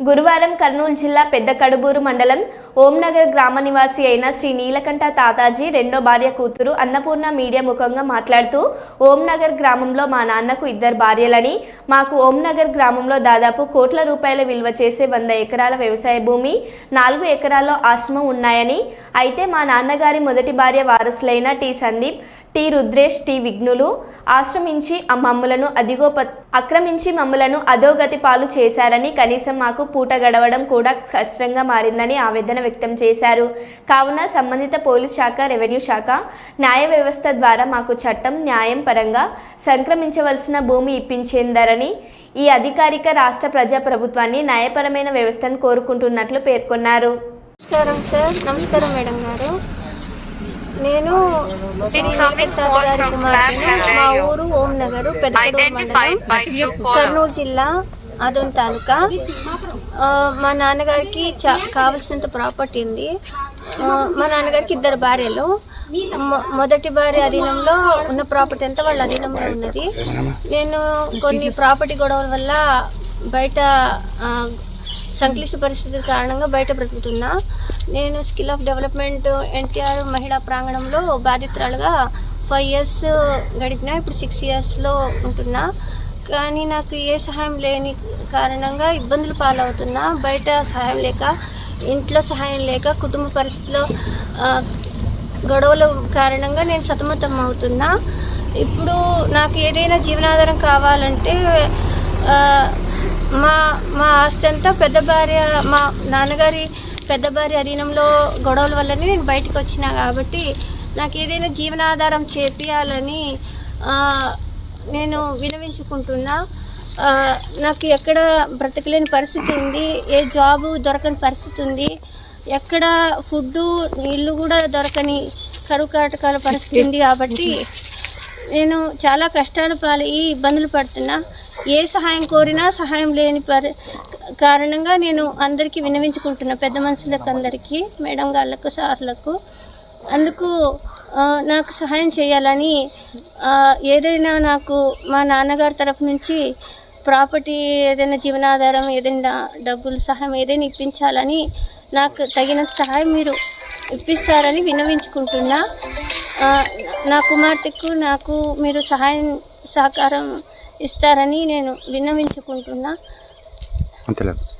గురువారం కర్నూలు జిల్లా పెద్ద కడుబూరు మండలం ఓంనగర్ గ్రామ నివాసి అయిన శ్రీ నీలకంఠ తాతాజీ రెండో భార్య కూతురు అన్నపూర్ణ మీడియా ముఖంగా మాట్లాడుతూ ఓంనగర్ గ్రామంలో మా నాన్నకు ఇద్దరు భార్యలని మాకు ఓంనగర్ గ్రామంలో దాదాపు కోట్ల రూపాయల విలువ చేసే వంద ఎకరాల వ్యవసాయ భూమి నాలుగు ఎకరాల్లో ఆశ్రమం ఉన్నాయని అయితే మా నాన్నగారి మొదటి భార్య వారసులైన T Sandeep T. Rudresh T. విఘ్నులు ఆశ్రమించి ఆ మమ్ములను అదిగో ఆక్రమించి మమ్ములను అధోగతి పాలు చేశారని కనీసం మాకు పూట గడవడం కూడా కష్టంగా మారిందని ఆవేదన వ్యక్తం చేశారు. కావున సంబంధిత పోలీస్ శాఖ రెవెన్యూ శాఖ న్యాయ వ్యవస్థ ద్వారా మాకు చట్టం న్యాయం పరంగా సంక్రమించవలసిన భూమి ఇప్పించేందరని ఈ అధికారిక రాష్ట్ర ప్రజా ప్రభుత్వాన్ని న్యాయపరమైన వ్యవస్థను కోరుకుంటున్నట్లు పేర్కొన్నారు. నమస్కారం సార్. నమస్కారం మేడం గారు. నేను మా ఊరు ఓం నగరు మండలం కర్నూలు జిల్లా ఆదోన్ తాలూకా. మా నాన్నగారికి చా కావలసినంత ప్రాపర్టీ ఉంది. మా నాన్నగారికి ఇద్దరు భార్యలు. మొ- మొదటి భార్య అధీనంలో ఉన్న ప్రాపర్టీ అంతా వాళ్ళ అధీనంలో ఉన్నది. నేను కొన్ని ప్రాపర్టీ గొడవల వల్ల బయట సంక్లిష్ట పరిస్థితుల కారణంగా బయట బ్రతుకుతున్నా. నేను స్కిల్ ఆఫ్ డెవలప్మెంట్ ఎన్టీఆర్ మహిళా ప్రాంగణంలో బాధితురాలుగా ఫైవ్ ఇయర్స్ గడిపిన ఇప్పుడు సిక్స్ ఇయర్స్లో ఉంటున్నా. కానీ నాకు ఏ సహాయం లేని కారణంగా ఇబ్బందులు పాలవుతున్నా. బయట సహాయం లేక ఇంట్లో సహాయం లేక కుటుంబ పరిస్థితిలో గొడవల కారణంగా నేను సతమతం అవుతున్నా. ఇప్పుడు నాకు ఏదైనా జీవనాధారం కావాలంటే మా మా ఆస్తి అంతా పెద్ద భార్య మా నాన్నగారి పెద్ద భార్య అధీనంలో గొడవల వల్లనే నేను బయటకు వచ్చినా కాబట్టి నాకు ఏదైనా జీవనాధారం చేపియాలని నేను వినవించుకుంటున్నా. నాకు ఎక్కడ బ్రతకలేని పరిస్థితి ఉంది ఏ జాబు దొరకని పరిస్థితి ఉంది ఎక్కడ ఫుడ్ ఇల్లు కూడా దొరకని కరువు కాటకాల పరిస్థితి ఉంది కాబట్టి నేను చాలా కష్టాలు పాలయ్యి ఇబ్బందులు పడుతున్నా. ఏ సహాయం కోరినా సహాయం లేని పరి కారణంగా నేను అందరికీ వినవించుకుంటున్నా పెద్ద మనుషులకు అందరికీ మేడం గాళ్ళకు సార్లకు. అందుకు నాకు సహాయం చేయాలని ఏదైనా నాకు మా నాన్నగారి తరఫు నుంచి ప్రాపర్టీ ఏదైనా జీవనాధారం ఏదైనా డబ్బులు సహాయం ఏదైనా ఇప్పించాలని నాకు తగినంత సహాయం మీరు ఇప్పిస్తారని వినవించుకుంటున్నా. నా కుమార్తెకు నాకు మీరు సహాయం సహకారం ఇస్తారని నేను విన్నవించుకుంటున్నా. అంతేలేదు